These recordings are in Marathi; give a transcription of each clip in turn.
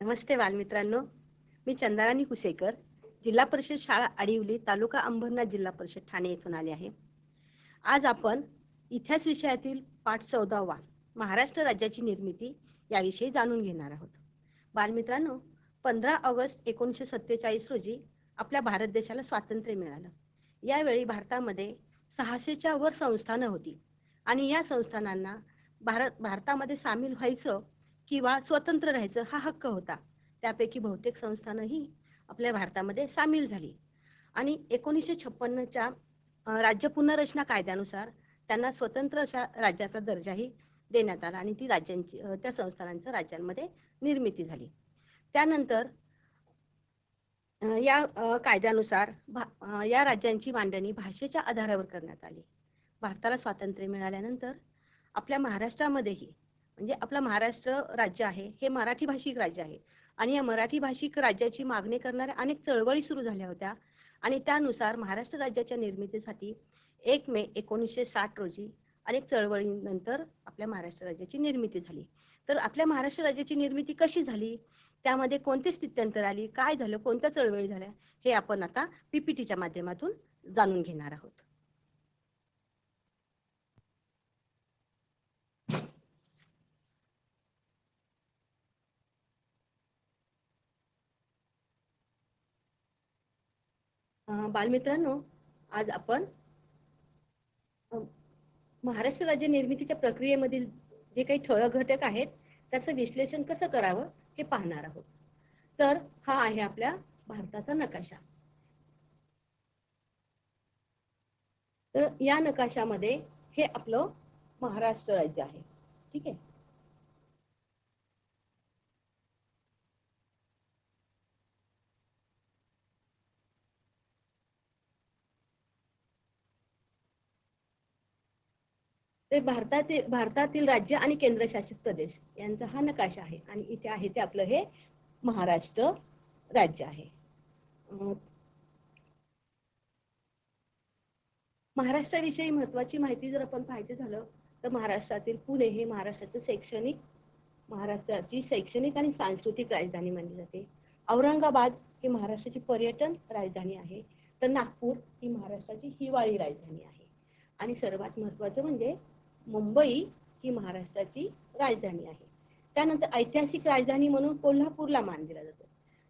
नमस्ते बालमित्रांनो. मी चंदाराणी कुसेकर जिल्हा परिषद शाळा आडिवली तालुका अंबरनाथ जिल्हा परिषद ठाणे येथून आले आहे. आज आपण इतिहास विषयातील पाठ चौदावा महाराष्ट्र राज्याची निर्मिती याविषयी जाणून घेणार आहोत. बालमित्रांनो पंधरा ऑगस्ट एकोणीसशे सत्तेचाळीस रोजी आपल्या भारत देशाला स्वातंत्र्य मिळालं. यावेळी भारतामध्ये सहाशेच्या वर संस्थानं होती आणि या संस्थानांना भारत भारतामध्ये सामील व्हायचं किंवा स्वतंत्र राहायचं हा हक्क होता. त्यापैकी बहुतेक संस्थानही आपल्या भारतामध्ये सामील झाली. आणि एकोणीसशे छप्पन्नच्या राज्य पुनर्रचना कायद्यानुसार त्यांना स्वतंत्र अशा राज्याचा दर्जाही देण्यात आला आणि ती राज्यांची त्या संस्थानांचं राज्यांमध्ये निर्मिती झाली. त्यानंतर या कायद्यानुसार या राज्यांची मांडणी भाषेच्या आधारावर करण्यात आली. भारताला स्वातंत्र्य मिळाल्यानंतर आपल्या महाराष्ट्रामध्येही म्हणजे आपला महाराष्ट्र राज्य आहे हे मराठी भाषिक राज्य आहे. आणि या मराठी भाषिक राज्याची मागणी करणाऱ्या अनेक चळवळी सुरू झाल्या होत्या. आणि त्यानुसार महाराष्ट्र राज्याच्या निर्मितीसाठी एक मे एकोणीसशे साठ रोजी अनेक चळवळीनंतर आपल्या महाराष्ट्र राज्याची निर्मिती झाली. तर आपल्या महाराष्ट्र राज्याची निर्मिती कशी झाली? त्यामध्ये कोणते स्थित्यंतर आली? काय झालं? कोणत्या चळवळी झाल्या? हे आपण आता पीपीटीच्या माध्यमातून जाणून घेणार आहोत. बालमित्रांनो आज आपण महाराष्ट्र राज्य निर्मितीच्या प्रक्रियेमधील जे काही ठळक घटक आहेत त्याचं विश्लेषण कसं करावं हे पाहणार आहोत. तर हा आहे आपल्या भारताचा नकाशा. तर या नकाशामध्ये हे आपलं महाराष्ट्र राज्य आहे. ठीक आहे? ते भारतातील भारतातील राज्य आणि केंद्रशासित प्रदेश यांचा हा नकाशा आहे. आणि इथे आहे ते आपलं हे महाराष्ट्र राज्य आहे. महाराष्ट्राविषयी महत्वाची माहिती जर आपण पाहिजे झालं तर महाराष्ट्रातील पुणे हे महाराष्ट्राचं शैक्षणिक महाराष्ट्राची शैक्षणिक आणि सांस्कृतिक राजधानी मानली जाते. औरंगाबाद ही महाराष्ट्राची पर्यटन राजधानी आहे. तर नागपूर ही महाराष्ट्राची हिवाळी राजधानी आहे. आणि सर्वात महत्वाचं म्हणजे मुंबई ही महाराष्ट्राची राजधानी आहे. त्यानंतर ऐतिहासिक राजधानी म्हणून कोल्हापूरला मान दिला जातो.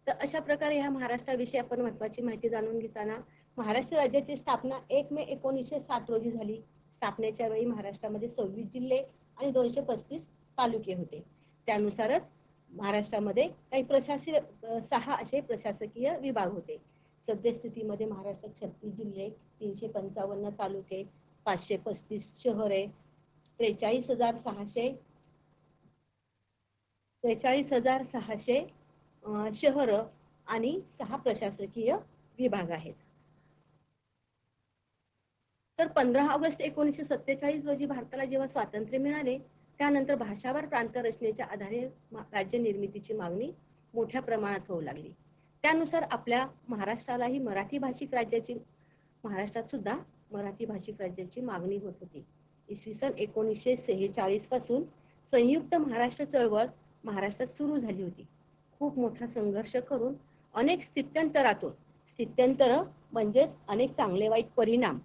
तर अशा प्रकारे ह्या महाराष्ट्राविषयी आपण महत्वाची माहिती जाणून घेताना महाराष्ट्र राज्याची स्थापना एक मे एकोणीसशे साठ रोजी झाली. स्थापनेच्या वेळी महाराष्ट्रामध्ये सव्वीस जिल्हे आणि दोनशे पस्तीस तालुके होते. त्यानुसारच महाराष्ट्रामध्ये काही प्रशासकीय सहा असे प्रशासकीय विभाग होते. सद्यस्थितीमध्ये महाराष्ट्रात छत्तीस जिल्हे तीनशे पंचावन्न तालुके पाचशे पस्तीस शहरे त्रेचाळीस हजार सहाशे. त्रेचाळीस हजार सहाशे शहर आणि सहा प्रशासकीय विभाग आहेत. तर पंधरा ऑगस्ट एकोणीसशे सत्तेचाळीस रोजी भारताला जेव्हा स्वातंत्र्य मिळाले त्यानंतर भाषावार प्रांत रचनेच्या आधारे राज्य निर्मितीची मागणी मोठ्या प्रमाणात होऊ लागली. त्यानुसार आपल्या महाराष्ट्रालाही मराठी भाषिक राज्याची महाराष्ट्रात सुद्धा मराठी भाषिक राज्याची मागणी होत होती. इसवी सन एकोणीसशे सेहेचाळीसपासून संयुक्त महाराष्ट्र चळवळ महाराष्ट्रात सुरू झाली होती. खूप मोठा संघर्ष करून अनेक स्थित्यंतरातून स्थित्यंतर म्हणजेच अनेक चांगले वाईट परिणाम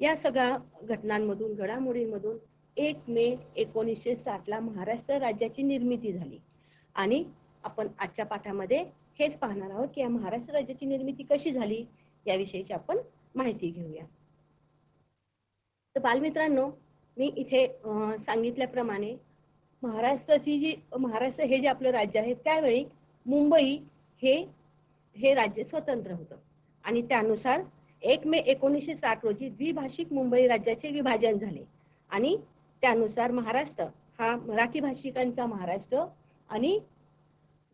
या सगळ्या घटनांमधून घडामोडींमधून एक मे एकोणीसशे साठ ला महाराष्ट्र राज्याची निर्मिती झाली. आणि आपण आजच्या पाठामध्ये हेच पाहणार आहोत की या महाराष्ट्र राज्याची निर्मिती कशी झाली याविषयीची आपण माहिती घेऊया. तर बालमित्रांनो मी इथे सांगितल्याप्रमाणे महाराष्ट्राची जी महाराष्ट्र हे जे आपलं राज्य आहे त्यावेळी मुंबई हे हे राज्य स्वतंत्र होतं. आणि त्यानुसार एक मे एकोणीसशे साठ रोजी द्विभाषिक मुंबई राज्याचे विभाजन झाले. आणि त्यानुसार महाराष्ट्र हा मराठी भाषिकांचा महाराष्ट्र आणि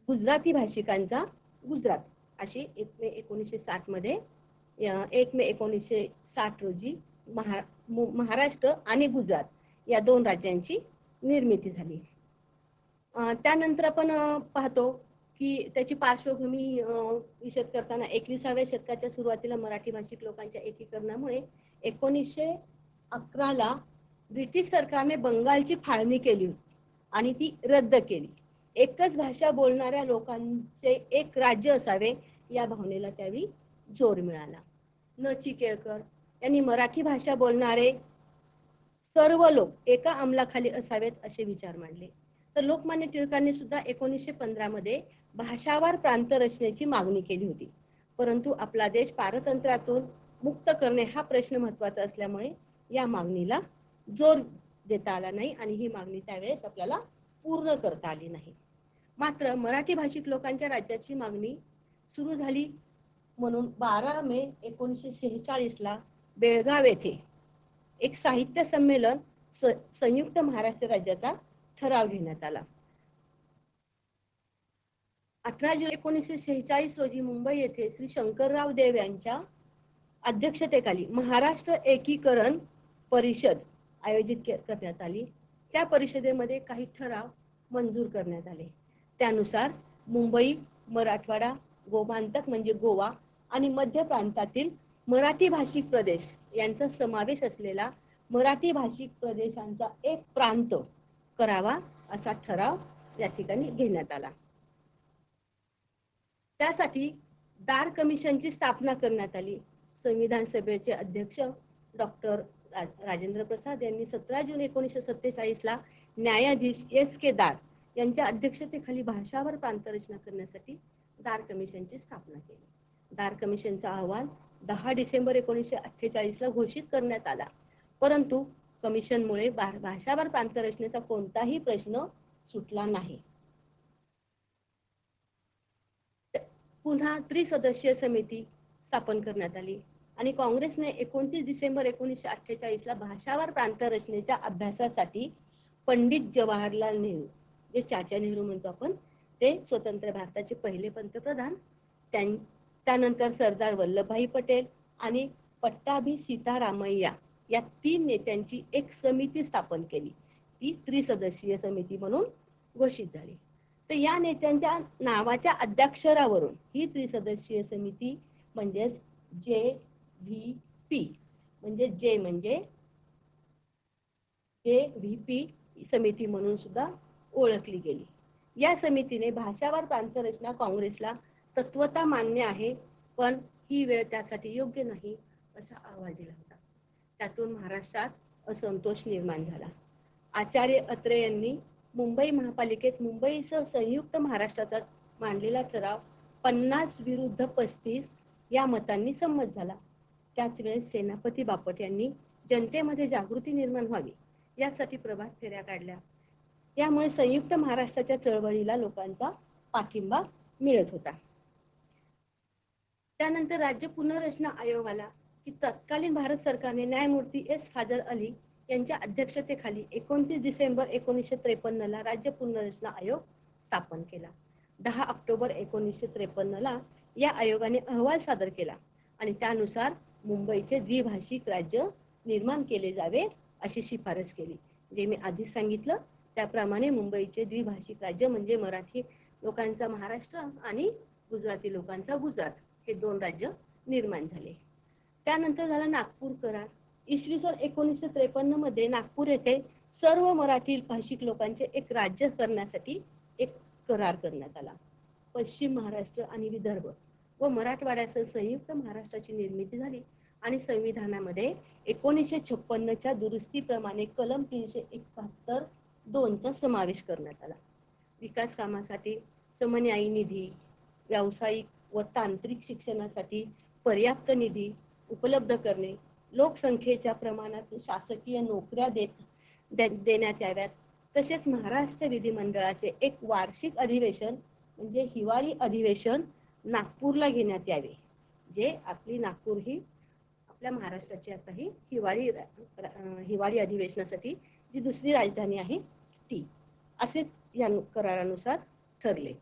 गुजराती भाषिकांचा गुजरात अशी एक मे एकोणीसशे साठमध्ये एक मे एकोणीसशे साठ रोजी महा महाराष्ट्र आणि गुजरात या दोन राज्यांची निर्मिती झाली. त्यानंतर आपण पाहतो की त्याची पार्श्वभूमी विषद करताना एकविसाव्या शतकाच्या सुरुवातीला मराठी भाषिक लोकांच्या एकीकरणामुळे एकोणीसशे अकराला ब्रिटिश सरकारने बंगालची फाळणी केली होती आणि ती रद्द केली. एकच भाषा बोलणाऱ्या लोकांचे एक राज्य असावे या भावनेला त्यावेळी जोर मिळाला. न चिकेळकर यांनी मराठी भाषा बोलणारे सर्व लोक एका अंमलाखाली असावेत असे विचार मांडले. तर लोकमान्य टिळकांनी सुद्धा एकोणीसशे पंधरा मध्ये भाषावार प्रांत रचनेची मागणी केली होती. परंतु आपला देश पारतंत्र्यातून मुक्त करणे हा प्रश्न महत्त्वाचा असल्यामुळे या मागणीला जोर देता आला नाही आणि ही मागणी त्यावेळेस आपल्याला पूर्ण करता आली नाही. मात्र मराठी भाषिक लोकांच्या राज्याची मागणी सुरू झाली म्हणून बारा मे एकोणीसशे सेहेचाळीस ला बेळगाव येथे एक साहित्य संमेलन स- संयुक्त महाराष्ट्र राज्याचा ठराव घेण्यात आला. अठरा जुलै एकोणीसशे शेहेचाळीस रोजी मुंबई येथे श्री शंकरराव देव यांच्या अध्यक्षतेखाली महाराष्ट्र एकीकरण परिषद आयोजित करण्यात आली. त्या परिषदेमध्ये काही ठराव मंजूर करण्यात आले. त्यानुसार मुंबई मराठवाडा गोमांतक म्हणजे गोवा आणि मध्य प्रांतातील मराठी भाषिक प्रदेश यांचा समावेश असलेला मराठी भाषिक प्रदेशांचा एक प्रांत करावा असा ठराव या ठिकाणी घेण्यात आला. त्यासाठी दार कमिशनची स्थापना करण्यात आली. संविधान सभेचे अध्यक्ष डॉक्टर राजेंद्र प्रसाद यांनी सतरा जून एकोणीसशे सत्तेचाळीस ला न्यायाधीश एस के दार यांच्या अध्यक्षतेखाली भाषावर प्रांतरचना करण्यासाठी दार कमिशनची स्थापना केली. दार कमिशनचा अहवाल दहा डिसेंबर एकोणीसशे अठ्ठेचाळीसला घोषित करण्यात आला. परंतु कमिशनमुळे भा- प्रांत प्रांतरचनेचा कोणताही प्रश्न सुटला नाही. पुन्हा त्रिसदस्यीय समिती स्थापन करण्यात आली आणि काँग्रेसने एकोणतीस डिसेंबर एकोणीसशे अठ्ठेचाळीस ला भाषावर प्रांत रचनेच्या अभ्यासासाठी पंडित जवाहरलाल नेहरू जे चाचा नेहरू म्हणतो आपण ते स्वतंत्र भारताचे पहिले पंतप्रधान त्यां- त्यानंतर सरदार वल्लभभाई पटेल आणि पट्टाभी सीतारामय्या या तीन नेत्यांची एक समिती स्थापन केली. ती त्रिसदस्यीय समिती म्हणून घोषित झाली. तर या नेत्यांच्या नावाच्या अध्याक्षरावरून ही त्रिसदस्यीय समिती म्हणजेच जे व्ही पी म्हणजे जे म्हणजे जे व्ही पी समिती म्हणून सुद्धा ओळखली गेली. या समितीने भाषावर प्रांतरचना काँग्रेसला तत्वता मान्य आहे पण ही वेळ त्यासाठी योग्य नाही असा अहवाल दिला होता. त्यातून महाराष्ट्रात असंतोष निर्माण झाला. आचार्य अत्रे यांनी मुंबई महापालिकेत मुंबईसह संयुक्त महाराष्ट्राचा मांडलेला ठराव पन्नास विरुद्ध पस्तीस या मतांनी संमत झाला. त्याच वेळेस सेनापती बापट यांनी जनतेमध्ये जागृती निर्माण व्हावी यासाठी प्रभात फेऱ्या काढल्या. यामुळे संयुक्त महाराष्ट्राच्या चळवळीला लोकांचा पाठिंबा मिळत होता. त्यानंतर राज्य पुनर्रचना आयोग आला की तत्कालीन भारत सरकारने न्यायमूर्ती एस फाजल अली यांच्या अध्यक्षतेखाली एकोणतीस डिसेंबर एकोणीसशे त्रेपन्नला राज्य पुनर्रचना आयोग स्थापन केला. दहा ऑक्टोबर एकोणीसशे त्रेपन्नला या आयोगाने अहवाल सादर केला आणि त्यानुसार मुंबईचे द्विभाषिक राज्य निर्माण केले जावे अशी शिफारस केली. जे मी आधीच सांगितलं त्याप्रमाणे मुंबईचे द्विभाषिक राज्य म्हणजे मराठी लोकांचा महाराष्ट्र आणि गुजराती लोकांचा गुजरात. हे दोन राज्य निर्माण झाले. त्यानंतर झाला नागपूर करार. इसवी सन एकोणीसशे त्रेपन्नमध्ये नागपूर येथे सर्व मराठी भाषिक लोकांचे एक राज्य करण्यासाठी एक करार करण्यात आला. पश्चिम महाराष्ट्र आणि विदर्भ व मराठवाड्यासह संयुक्त महाराष्ट्राची निर्मिती झाली आणि संविधानामध्ये एकोणीसशे छप्पन्नच्या दुरुस्तीप्रमाणे कलम तीनशे एकाहत्तर दोनचा समावेश करण्यात आला. विकास कामासाठी समन्यायी निधी व्यावसायिक व तांत्रिक शिक्षणासाठी पर्याप्त निधी उपलब्ध करणे लोकसंख्येच्या प्रमाणात शासकीय नोकऱ्या देत दे- देण्यात याव्यात. तसेच महाराष्ट्र विधिमंडळाचे एक वार्षिक अधिवेशन म्हणजे हिवाळी अधिवेशन नागपूरला घेण्यात यावे. जे आपली नागपूर ही आपल्या महाराष्ट्राची आता ही हिवाळी हिवाळी अधिवेशनासाठी जी दुसरी राजधानी आहे ती. असे या करारानुसार ठरले.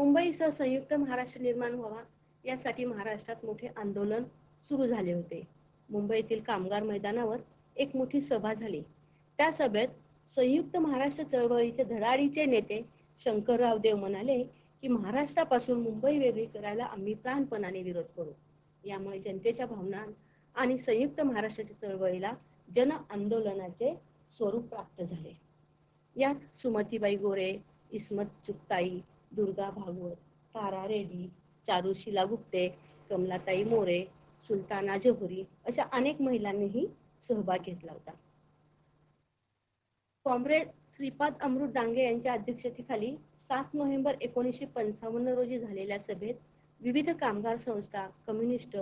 मुंबईसह संयुक्त महाराष्ट्र निर्माण व्हावा यासाठी महाराष्ट्रात मोठे आंदोलन सुरू झाले होते. मुंबईतील कामगार मैदानावर एक मोठी सभा झाली. त्या सभेत संयुक्त महाराष्ट्र चळवळीचे धडाडीचे नेते शंकरराव देव म्हणाले की महाराष्ट्रापासून मुंबई वेगळी करायला आम्ही प्राणपणाने विरोध करू. यामुळे जनतेच्या भावना आणि संयुक्त महाराष्ट्राच्या चळवळीला जन आंदोलनाचे स्वरूप प्राप्त झाले. यात सुमतीबाई गोरे इस्मत चुगताई दुर्गा भागवत तारा रेड्डी चारुशिला गुप्ते कमलाताई मोरे सुलताना जोहरी अशा अनेक महिलांनीही सहभाग घेतला होता. कॉम्रेड श्रीपाद अमृत डांगे यांच्या अध्यक्षतेखाली सात नोव्हेंबर एकोणीसशे पंचावन्न रोजी झालेल्या सभेत विविध कामगार संस्था कम्युनिस्ट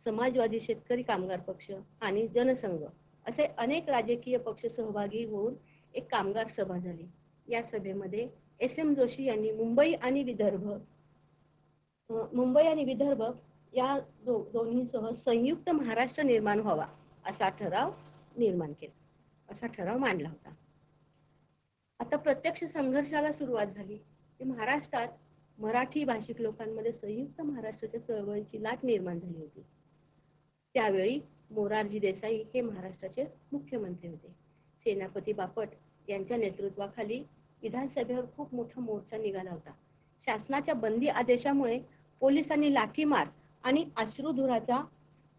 समाजवादी शेतकरी कामगार पक्ष आणि जनसंघ असे अनेक राजकीय पक्ष सहभागी होऊन एक कामगार सभा झाली. या सभेमध्ये एस एम जोशी यांनी मुंबई आणि विदर्भ मुंबई आणि विदर्भ या दो दोन्हीसह संयुक्त महाराष्ट्र निर्माण व्हावा असा ठराव निर्माण केला असा ठराव मांडला होता. आता प्रत्यक्ष संघर्षाला सुरुवात झाली. महाराष्ट्रात मराठी भाषिक लोकांमध्ये संयुक्त महाराष्ट्राच्या चळवळीची लाट निर्माण झाली होती. त्यावेळी मोरारजी देसाई हे महाराष्ट्राचे मुख्यमंत्री होते. सेनापती बापट यांच्या नेतृत्वाखाली विधानसभेवर खूप मोठा मोर्चा निघाला होता. शासनाच्या बंदी आदेशामुळे पोलिसांनी लाठीमार आणि अश्रुधुराचा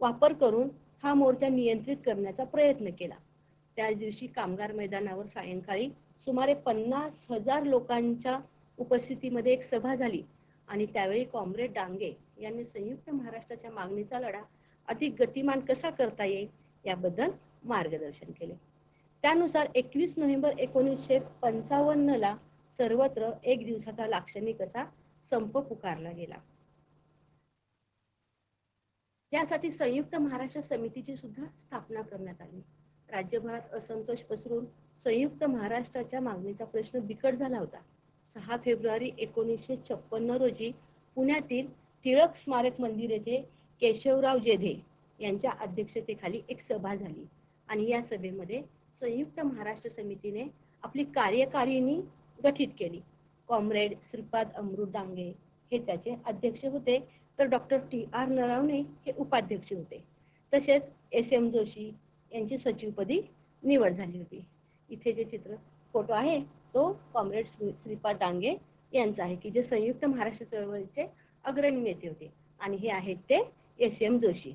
वापर करून हा मोर्चा नियंत्रित करण्याचा प्रयत्न केला. त्या दिवशी कामगार मैदानावर सायंकाळी सुमारे पन्नास हजार लोकांच्या उपस्थितीमध्ये एक सभा झाली आणि त्यावेळी कॉम्रेड डांगे यांनी संयुक्त महाराष्ट्राच्या मागणीचा लढा अधिक गतिमान कसा करता येईल याबद्दल मार्गदर्शन केले. त्यानुसार एकवीस नोव्हेंबर एकोणीसशे पंचावन्न ला सर्वत्र एक दिवसाचा लाक्षणिक असा संप पुकारला गेला. यासाठी संयुक्त महाराष्ट्र समितीची सुद्धा स्थापना करण्यात आली. राज्यभरात असंतोष पसरून संयुक्त महाराष्ट्राच्या मागणीचा प्रश्न बिकट झाला होता. सहा फेब्रुवारी एकोणीसशे छप्पन्न रोजी पुण्यातील टिळक स्मारक मंदिर येथे केशवराव जेधे यांच्या अध्यक्षतेखाली एक सभा झाली आणि या सभेमध्ये संयुक्त महाराष्ट्र समितीने आपली कार्यकारिणी गठीत केली. कॉम्रेड श्रीपाद अमृत डांगे हे त्याचे अध्यक्ष होते. तर डॉक्टर टी आर नरावणे हे उपाध्यक्ष होते. तसेच एस एम जोशी यांची सचिवपदी निवड झाली होती. इथे जे चित्र फोटो आहे तो कॉम्रेड श्रीपाद डांगे यांचा आहे की जे संयुक्त महाराष्ट्र चळवळीचे अग्रणी नेते होते. आणि हे आहेत ते एस एम जोशी.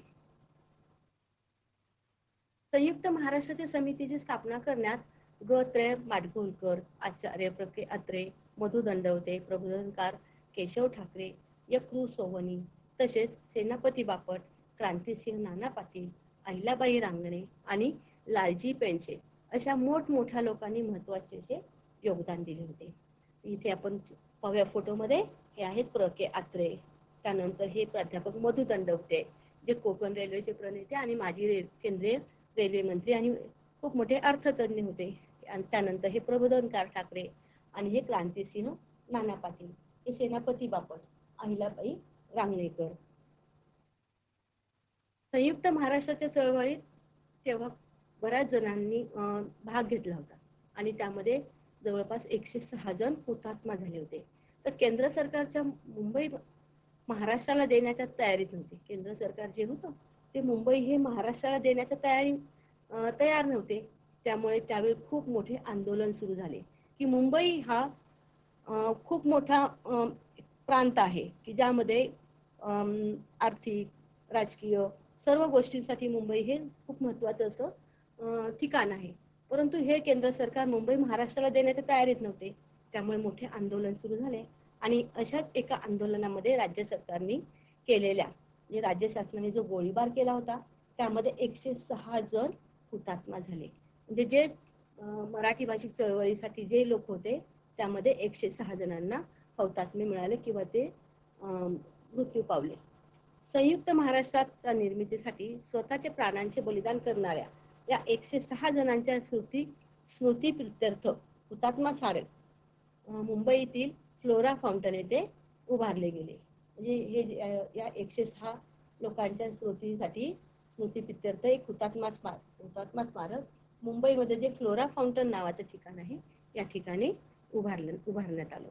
संयुक्त महाराष्ट्राच्या समितीची स्थापना करण्यात ग त्रय माडगोलकर आचार्य प्रके अत्रे मधु दंडवते प्रबोधनकार केशव ठाकरे यक्रू सोवनी तसेच सेनापती बापट क्रांतिसिंह नाना पाटील अहिलाबाई रांगणे आणि लालजी पेंडसे अशा मोठमोठ्या लोकांनी महत्त्वाचे असे योगदान दिले होते. इथे आपण पाहूया फोटोमध्ये. हे आहेत प्र के आत्रे त्यानंतर हे प्राध्यापक मधु दंडवते जे कोकण रेल्वेचे प्रणेते आणि माजी केंद्रीय रेल्वे मंत्री आणि खूप मोठे अर्थतज्ञ होते. आणि त्यानंतर हे प्रबोधनकार ठाकरे आणि हे क्रांतिसिंह नाना पाटील हे सेनापती बापट अहिलाबाई रांगणेकर. संयुक्त महाराष्ट्राच्या चळवळीत तेव्हा बऱ्याच जणांनी भाग घेतला होता. आणि त्यामध्ये जवळपास एकशे सहा जण हुतात्मा झाले होते. तर केंद्र सरकारच्या मुंबई महाराष्ट्राला देण्याच्या तयारीत नव्हते. केंद्र सरकार जे होतं ते मुंबई हे महाराष्ट्राला देण्याच्या तयारी तयार नव्हते. त्यामुळे त्यावेळी खूप मोठे आंदोलन सुरू झाले. की मुंबई हा खूप मोठा प्रांत आहे. की ज्यामध्ये आर्थिक राजकीय सर्व गोष्टींसाठी मुंबई हे खूप महत्वाचं असं ठिकाण आहे. परंतु हे केंद्र सरकार मुंबई महाराष्ट्राला देण्याच्या तयारीत नव्हते. त्यामुळे मोठे आंदोलन सुरू झाले. आणि अशाच एका आंदोलनामध्ये राज्य सरकारने केलेल्या म्हणजे राज्य शासनाने जो गोळीबार केला होता त्यामध्ये एकशे सहा जण हुतात्मा झाले. म्हणजे जे मराठी भाषिक चळवळीसाठी जे लोक होते त्यामध्ये एकशे सहा जणांना हौतात्म्य मिळाले किंवा ते अं, मृत्यू पावले. संयुक्त महाराष्ट्राच्या निर्मितीसाठी स्वतःचे प्राणांचे बलिदान करणाऱ्या या एकशे सहा जणांच्या स्मृती स्मृती प्रित्यर्थ हुतात्मा स्मारक मुंबईतील फ्लोरा फाउंटन येथे उभारले गेले. म्हणजे हे या एकशे सहा लोकांच्या स्मृतीसाठी स्मृती पित्यर्थ एक हुतात्मा स्मारक हुतात्मा स्मारक. मुंबईमध्ये जे फ्लोरा फाउंटन नावाचं ठिकाण आहे या ठिकाणी उभारलं उभारण्यात आलं.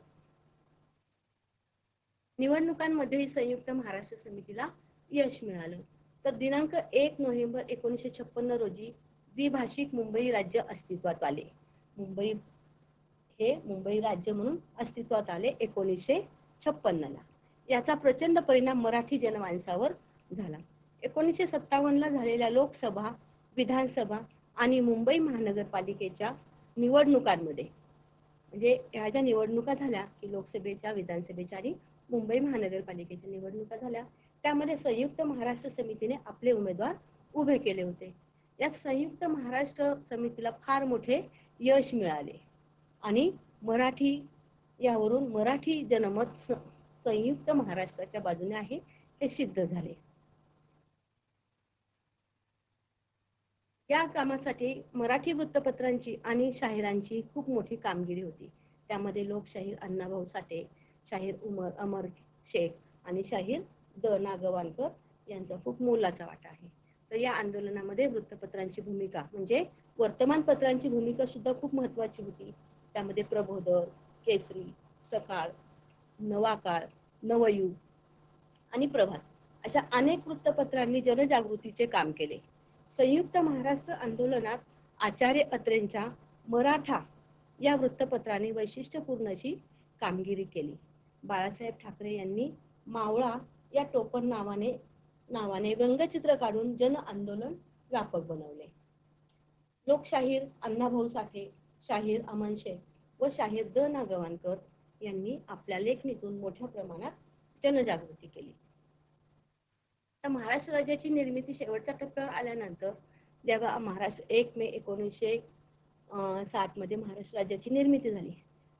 निवडणुकांमध्येही संयुक्त महाराष्ट्र समितीला यश मिळालं. तर दिनांक एक नोव्हेंबर एकोणीसशे छप्पन्न रोजी द्विभाषिक मुंबई राज्य अस्तित्वात आले. मुंबई हे मुंबई राज्य म्हणून अस्तित्वात आले एकोणीसशे छप्पन्न ला याचा प्रचंड परिणाम मराठी जनमानसावर झाला. एकोणीसशे सत्तावन्नला झालेल्या लोकसभा विधानसभा आणि मुंबई महानगरपालिकेच्या निवडणुकांमध्ये म्हणजे ह्या ज्या निवडणुका झाल्या की लोकसभेच्या विधानसभेच्या आणि मुंबई महानगरपालिकेच्या निवडणुका झाल्या त्यामध्ये संयुक्त महाराष्ट्र समितीने आपले उमेदवार उभे केले होते. यात संयुक्त महाराष्ट्र समितीला फार मोठे यश मिळाले. आणि मराठी यावरून मराठी जनमत संयुक्त महाराष्ट्राच्या बाजूने आहे हे सिद्ध झाले. या कामासाठी मराठी वृत्तपत्रांची आणि शाहिरांची खूप मोठी कामगिरी होती. त्यामध्ये लोकशाहीर अण्णाभाऊ साठे शाहीर उमर अमर शेख आणि शाहीर द नागवानकर यांचा खूप मोलाचा वाटा आहे. तर या आंदोलनामध्ये वृत्तपत्रांची भूमिका म्हणजे वर्तमानपत्रांची भूमिका सुद्धा खूप महत्वाची होती. त्यामध्ये प्रबोधन केसरी सकाळ नवा काळ नवयुग आणि प्रभात. अशा अनेक वृत्तपत्रांनी जनजागृतीचे काम केले. संयुक्त महाराष्ट्र आंदोलनात आचार्य अत्रेंच्या मराठा या वृत्तपत्राने वैशिष्ट्यपूर्ण अशी कामगिरी केली. बाळासाहेब ठाकरे यांनी मावळा या टोपण नावाने नावाने व्यंगचित्र काढून जन आंदोलन व्यापक बनवले. लोकशाहीर अण्णाभाऊ साठे शाहीर अमन शेख व शाहीर द नागवानकर यांनी आपल्या लेखणीतून मोठ्या प्रमाणात जनजागृती केली. तर महाराष्ट्र राज्याची निर्मिती शेवटच्या टप्प्यावर आल्यानंतर जेव्हा महाराष्ट्र एक मे एकोणीसशे साठमध्ये महाराष्ट्र राज्याची निर्मिती झाली.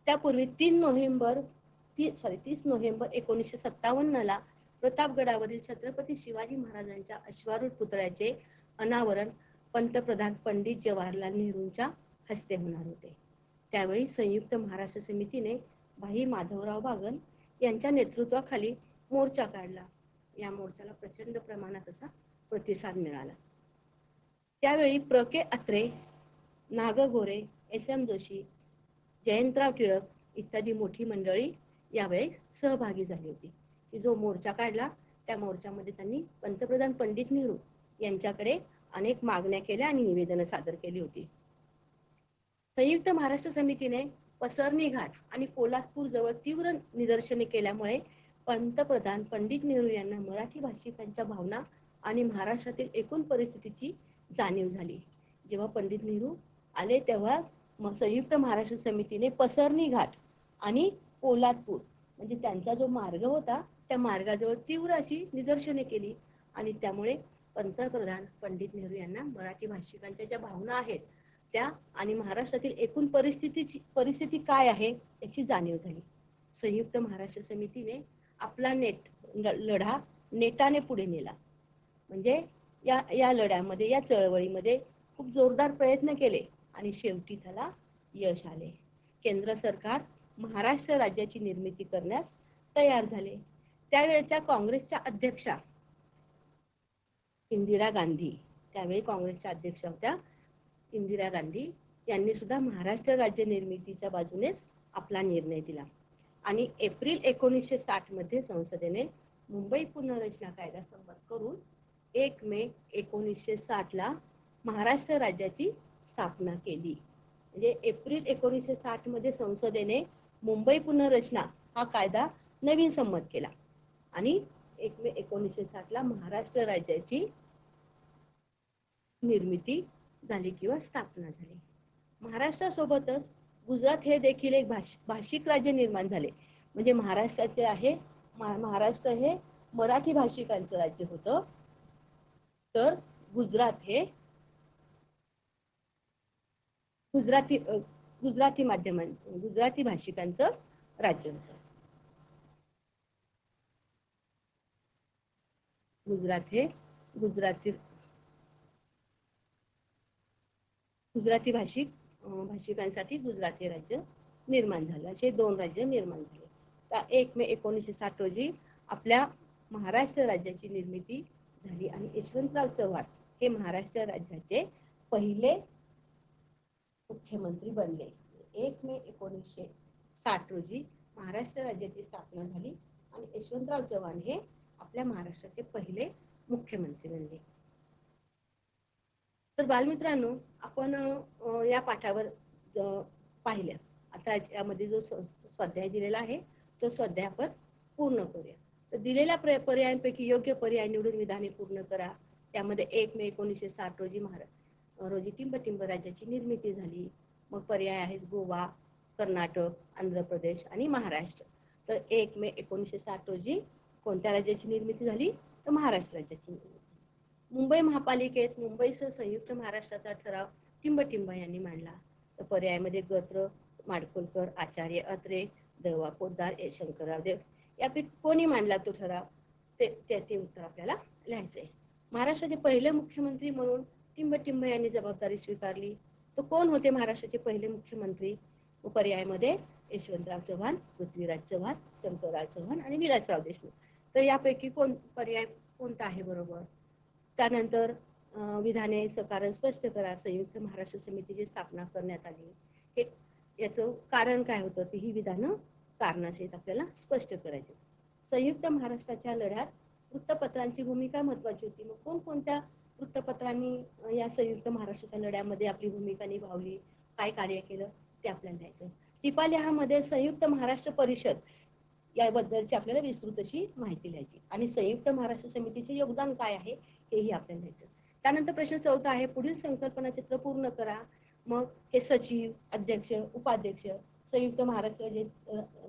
त्यापूर्वी तीन नोव्हेंबर ती सॉरी तीस नोव्हेंबर एकोणीसशे सत्तावन्न ला प्रतापगडावरील छत्रपती शिवाजी महाराजांच्या अश्वारूढ पुतळ्याचे अनावरण पंतप्रधान पंडित जवाहरलाल नेहरूंच्या हस्ते होणार होते. त्यावेळी संयुक्त महाराष्ट्र समितीने भाई माधवराव बागन यांच्या नेतृत्वाखाली मोर्चा काढला. या मोर्चाला प्रचंड प्रमाणात असा प्रतिसाद मिळाला. त्यावेळी प्र के अत्रे नाग गोरे एस एम जोशी जयंतराव टिळक इत्यादी मोठी मंडळी यावेळी सहभागी झाली होती. की जो मोर्चा काढला त्या मोर्चामध्ये त्यांनी पंतप्रधान पंडित नेहरू यांच्याकडे अनेक मागण्या केल्या आणि निवेदनं सादर केली होती. संयुक्त महाराष्ट्र समितीने पसरणी घाट आणि पोलादपूर जवळ तीव्र निदर्शने केल्यामुळे पंतप्रधान पंडित नेहरू यांना मराठी भाषिकांच्या भावना आणि महाराष्ट्रातील एकूण परिस्थितीची जाणीव झाली. जेव्हा पंडित नेहरू आले तेव्हा संयुक्त महाराष्ट्र समितीने पसरणी घाट आणि पोलादपूर म्हणजे त्यांचा जो मार्ग होता त्या मार्गाजवळ तीव्र अशी निदर्शने केली आणि त्यामुळे पंतप्रधान पंडित नेहरू यांना मराठी भाषिकांच्या ज्या भावना आहेत त्या आणि महाराष्ट्रातील एकूण परिस्थितीची परिस्थिती काय आहे याची जाणीव झाली. संयुक्त महाराष्ट्र समितीने आपला नेट लढा नेटाने पुढे नेला. म्हणजे या या लढ्यामध्ये या चळवळीमध्ये खूप जोरदार प्रयत्न केले आणि शेवटी त्याला यश आले. केंद्र सरकार महाराष्ट्र राज्याची निर्मिती करण्यास तयार झाले. त्यावेळच्या काँग्रेसच्या अध्यक्षा इंदिरा गांधी त्यावेळी काँग्रेसच्या अध्यक्ष होत्या इंदिरा गांधी यांनी सुद्धा महाराष्ट्र राज्य निर्मितीच्या बाजूनेच आपला निर्णय दिला. आणि एप्रिल एकोणीसशे साठमध्ये संसदेने मुंबई पुनर्रचना कायदा संमत करून एक मे एकोणीसशे साठ ला महाराष्ट्र राज्याची स्थापना केली. म्हणजे एप्रिल एकोणीसशे साठमध्ये संसदेने मुंबई पुनर्रचना हा कायदा नवीन संमत केला. आणि एक मे एकोणीसशे साठ ला महाराष्ट्र राज्याची निर्मिती झाली किंवा स्थापना झाली. महाराष्ट्रासोबतच गुजरात हे देखील एक भाष भाषिक राज्य निर्माण झाले. म्हणजे महाराष्ट्राचे आहे महाराष्ट्र हे मराठी भाषिकांचं राज्य होतं. तर गुजरात हे गुजराती गुजराती माध्यमां गुजराती भाषिकांचं राज्य होतं. गुजरात हे गुजराती गुजराती भाषिक भाषिकांसाठी गुजरात हे राज्य निर्माण झालं. असे दोन राज्य निर्माण झाले. एक मे एकोणीसशे साठ रोजी आपल्या महाराष्ट्र राज्याची निर्मिती झाली आणि यशवंतराव चव्हाण हे महाराष्ट्र राज्याचे पहिले मुख्यमंत्री बनले. एक मे एकोणीसशे साठ रोजी महाराष्ट्र राज्याची स्थापना झाली आणि यशवंतराव चव्हाण हे आपल्या महाराष्ट्राचे पहिले मुख्यमंत्री बनले. तर बालमित्रांनो आपण या पाठावर पाहिल्या. आता यामध्ये जो स्वाध्याय दिलेला आहे तो स्वाध्याय आपण पूर्ण करूया. तर दिलेल्या पर्यायांपैकी योग्य पर्याय निवडून विधाने पूर्ण करा. त्यामध्ये एक मे एकोणीसशे साठ रोजी महाराज रोजी टिंबटिंब राज्याची निर्मिती झाली. मग पर्याय आहेत गोवा कर्नाटक आंध्र प्रदेश आणि महाराष्ट्र. तर एक मे एकोणीसशे साठ रोजी कोणत्या राज्याची निर्मिती झाली? तर महाराष्ट्र राज्याची निर्मिती मुंबई महापालिकेत मुंबईसह संयुक्त महाराष्ट्राचा ठराव टिंबटिंब यांनी मांडला. तर पर्यायामध्ये गत्र माडखोलकर आचार्य अत्रे दवा पोद्दार शंकरराव देव यापैकी कोणी मांडला तो ठराव? ते ते ते उत्तर आपल्याला लिहायचंय. महाराष्ट्राचे पहिले मुख्यमंत्री म्हणून टिंबटिंब यांनी जबाबदारी स्वीकारली. तर कोण होते महाराष्ट्राचे पहिले मुख्यमंत्री? व पर्यायामध्ये यशवंतराव चव्हाण पृथ्वीराज चव्हाण शंकरराव चव्हाण आणि विलासराव देशमुख. तर यापैकी कोण पर्याय कोणता आहे बरोबर? त्यानंतर विधाने कारण स्पष्ट करा संयुक्त महाराष्ट्र समितीची स्थापना करण्यात आली. हे याचं कारण काय होतं? ती ही विधानं कारणाशी आपल्याला स्पष्ट करायचे. संयुक्त महाराष्ट्राच्या लढ्यात वृत्तपत्रांची भूमिका महत्वाची होती. मग कोणकोणत्या वृत्तपत्रांनी या संयुक्त महाराष्ट्राच्या लढ्यामध्ये आपली भूमिका निभावली? काय कार्य केलं? ते आपल्याला लिहायचं टिपालिहामध्ये संयुक्त महाराष्ट्र परिषद याबद्दलची आपल्याला विस्तृत अशी माहिती लिहायची आणि संयुक्त महाराष्ट्र समितीचे योगदान काय आहे? हेही आपल्याला लिहायचं त्यानंतर प्रश्न चौथा आहे पुढील संकल्पना चित्र पूर्ण करा. मग हे सचिव अध्यक्ष उपाध्यक्ष संयुक्त महाराष्ट्र जे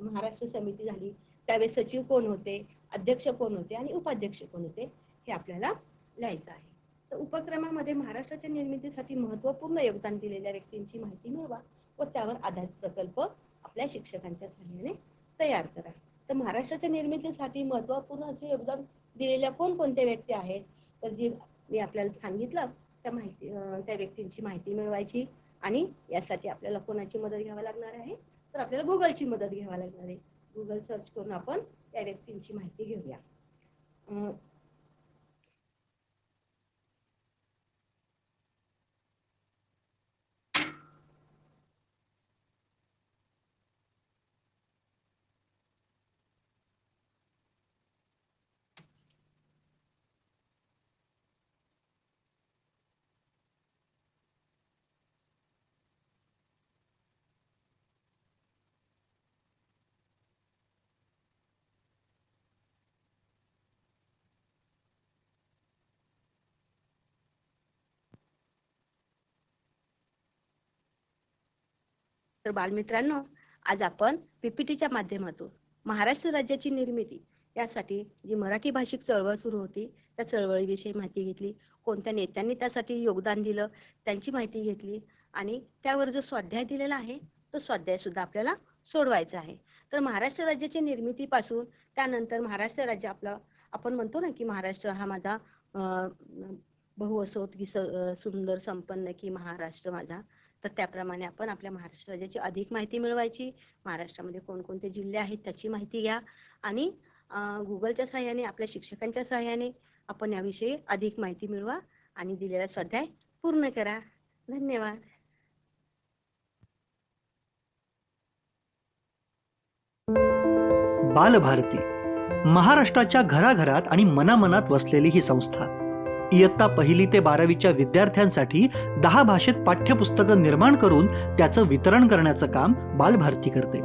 महाराष्ट्र समिती झाली त्यावेळेस सचिव कोण होते अध्यक्ष कोण होते आणि उपाध्यक्ष कोण होते हे आपल्याला लिहायचं आहे. तर उपक्रमामध्ये महाराष्ट्राच्या निर्मितीसाठी महत्त्वपूर्ण योगदान दिलेल्या व्यक्तींची माहिती मिळवा व त्यावर आधारित प्रकल्प आपल्या शिक्षकांच्या सहाय्याने तयार करा. तर महाराष्ट्राच्या निर्मितीसाठी महत्त्वपूर्ण असे योगदान दिलेल्या कोणकोणत्या व्यक्ती आहेत तर जी मी आपल्याला सांगितलं त्या माहिती त्या व्यक्तींची माहिती मिळवायची आणि यासाठी आपल्याला कोणाची मदत घ्यावी लागणार आहे? तर आपल्याला गुगलची मदत घ्यावी लागणार आहे. गुगल सर्च करून आपण त्या व्यक्तींची माहिती घेऊया. तर बालमित्रांनो आज आपण पीपीटीच्या माध्यमातून महाराष्ट्र राज्याची निर्मिती यासाठी जी मराठी भाषिक चळवळ सुरू होती त्या चळवळीविषयी माहिती घेतली. कोणत्या नेत्यांनी त्यासाठी योगदान दिलं त्यांची माहिती घेतली आणि त्यावर जो स्वाध्याय दिलेला आहे तो स्वाध्याय सुद्धा आपल्याला सोडवायचा आहे. तर महाराष्ट्र राज्याची निर्मितीपासून त्यानंतर महाराष्ट्र राज्य आपलं आपण म्हणतो ना की महाराष्ट्र हा माझा अं, बहुअसोत की सुंदर संपन्न की महाराष्ट्र माझा तर त्याप्रमाणे आपण आपल्या महाराष्ट्र राज्याची अधिक माहिती मिळवायची. महाराष्ट्रामध्ये कोणकोणते जिल्हे आहेत त्याची माहिती घ्या. आणि गुगलच्या सहाय्याने आपल्या शिक्षकांच्या सहाय्याने आपण याविषयी अधिक माहिती मिळवा आणि दिलेला स्वाध्याय पूर्ण करा. धन्यवाद. बालभारती महाराष्ट्राच्या घराघरात आणि मनामनात वसलेली ही संस्था. इयत्ता पहिली ते बारावीच्या विद्यार्थ्यांसाठी दहा भाषेत पाठ्यपुस्तकं निर्माण करून त्याचं वितरण करण्याचं काम बालभारती करते.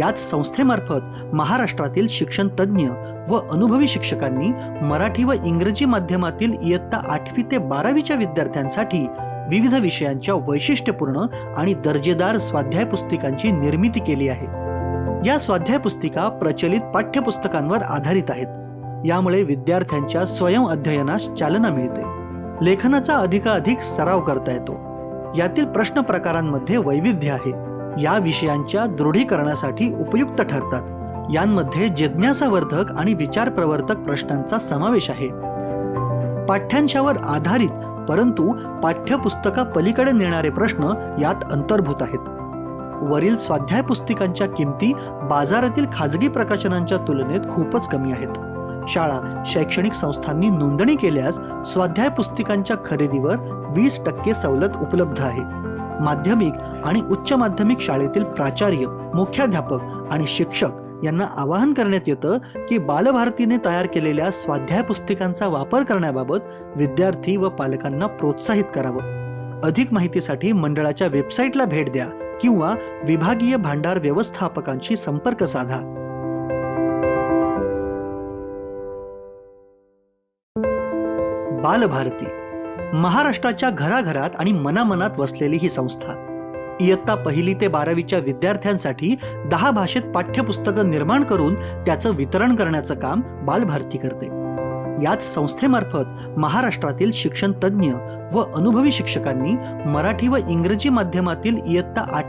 याच संस्थेमार्फत महाराष्ट्रातील शिक्षण तज्ज्ञ व अनुभवी शिक्षकांनी मराठी व इंग्रजी माध्यमातील इयत्ता आठवी ते बारावीच्या विद्यार्थ्यांसाठी विविध विषयांच्या वैशिष्ट्यपूर्ण आणि दर्जेदार स्वाध्याय पुस्तिकांची निर्मिती केली आहे. या स्वाध्याय पुस्तिका प्रचलित पाठ्यपुस्तकांवर आधारित आहेत. यामुळे विद्यार्थ्यांच्या स्वयं अध्ययनास चालना मिळते. लेखनाचा अधिकाधिक सराव करता येतो. यातील प्रश्न प्रकारांमध्ये वैविध्य आहे. या विषयांच्या दृढीकरणासाठी उपयुक्त ठरतात. यांमध्ये जिज्ञासावर्धक आणि विचार प्रवर्तक प्रश्नांचा समावेश आहे. पाठ्यांशावर आधारित परंतु पाठ्यपुस्तका पलीकडे नेणारे प्रश्न यात अंतर्भूत आहेत. वरील स्वाध्याय पुस्तिकांच्या किमती बाजारातील खाजगी प्रकाशनांच्या तुलनेत खूपच कमी आहेत. शाळा शैक्षणिक संस्थांनी नोंदणी केल्यास स्वाध्याय पुस्तिकांच्या खरेदीवर वीस टक्के सवलत उपलब्ध आहे. माध्यमिक आणि उच्च माध्यमिक शाळेतील प्राचार्य मुख्याध्यापक आणि शिक्षक यांना आवाहन करण्यात येतं की बालभारतीने तयार केलेल्या स्वाध्याय पुस्तिकांचा वापर करण्याबाबत विद्यार्थी व पालकांना प्रोत्साहित करावं. अधिक माहितीसाठी मंडळाच्या वेबसाईटला भेट द्या किंवा विभागीय भांडार व्यवस्थापकांशी संपर्क साधा. बालभारती. महाराष्ट्राच्या घराघरात आणि मनामनात वसलेली ही संस्था. इयत्ता पहिली ते बारावीच्या विद्यार्थ्यांसाठी दहा भाषेत पाठ्यपुस्तकं निर्माण करून त्याचं वितरण करण्याचं काम बालभारती करते. याच संस्थेमार्फत महाराष्ट्रातील शिक्षण तज्ज्ञ व अनुभवी शिक्षकांनी मराठी व इंग्रजी माध्यमातील इयत्ता आठ